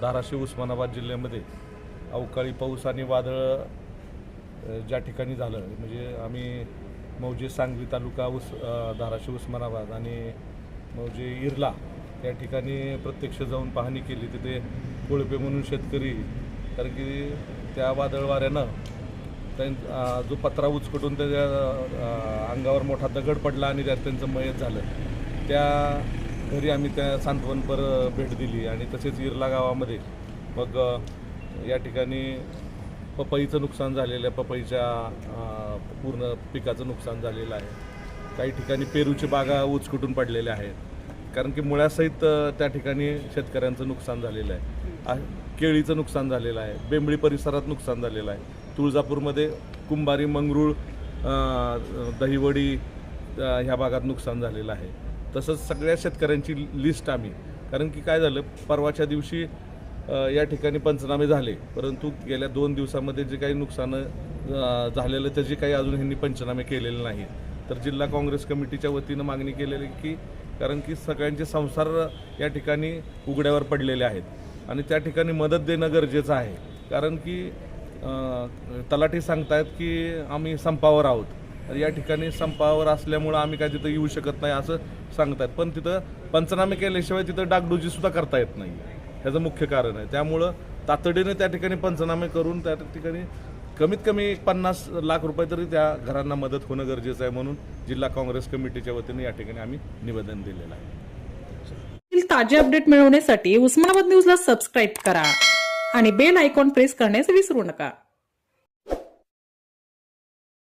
धाराशिव उस्मानाबाद जिल्ह्यामध्ये अवकाळी पाऊस आणि वादळ ज्या ठिकाणी झालं म्हणजे आम्ही मौजे सांगली तालुका उस धाराशिव उस्मानाबाद आणि मौजे इरला या ठिकाणी प्रत्यक्ष जाऊन पाहणी केली. तिथे कोळपे म्हणून शेतकरी कारण की त्या वादळ वाऱ्यानं त्यां जो पत्रा उचकटून त्याच्या अंगावर मोठा दगड पडला आणि त्यात त्यांचं मयत झालं. त्या घरी आम्ही त्या सांत्वनपर भेट दिली आणि तसेच इरला गावामध्ये मग या ठिकाणी पपईचं नुकसान झालेलं आहे. पपईच्या पूर्ण पिकाचं नुकसान झालेलं आहे. काही ठिकाणी पेरूची बागा उचकुटून पडलेल्या आहेत. कारण की मुळ्यासहित त्या ठिकाणी शेतकऱ्यांचं नुकसान झालेलं आहे. केळीचं नुकसान झालेलं आहे. बेंबळी परिसरात नुकसान झालेलं आहे. तुळजापूरमध्ये कुंभारी मंगरूळ दहीवडी दहिवडी ह्या भागात नुकसान झालेलं आहे. तसंच सगळ्या शेतकऱ्यांची लिस्ट आम्ही. कारण की काय झालं परवाच्या दिवशी या ठिकाणी पंचनामे झाले. परंतु गेल्या दोन दिवसामध्ये जे काही नुकसान झालेलं त्याचे काही अजून ह्यांनी पंचनामे केलेले नाही. तर जिल्हा काँग्रेस कमिटीच्या वतीनं मागणी केलेली की कारण की सगळ्यांचे संसार या ठिकाणी उघड्यावर पडलेले आहेत. आणि त्या ठिकाणी मदत देणं गरजेचं आहे. कारण की तलाठी सांगतायत की आम्ही संपावर आहोत. या ठिकाणी संपावर असल्यामुळं आम्ही काय तिथं येऊ शकत नाही असं सांगतायत. पण तिथं पंचनामे केल्याशिवाय तिथं डागडुजी सुद्धा करता येत नाही. ह्याचं मुख्य कारण आहे. त्यामुळं तातडीने त्या ठिकाणी पंचनामे करून त्या ठिकाणी कमीत कमी एक पन्नास लाख रुपये तरी त्या घरांना मदत होणं गरजेचं आहे म्हणून जिल्हा काँग्रेस कमिटीच्या वतीने या ठिकाणी आम्ही निवेदन दिलेलं आहे. ताजे अपडेट मिळवण्यासाठी उस्मानाबाद न्यूजला सबस्क्राईब करा आणि बेल आयकॉन प्रेस करण्यास विसरू नका.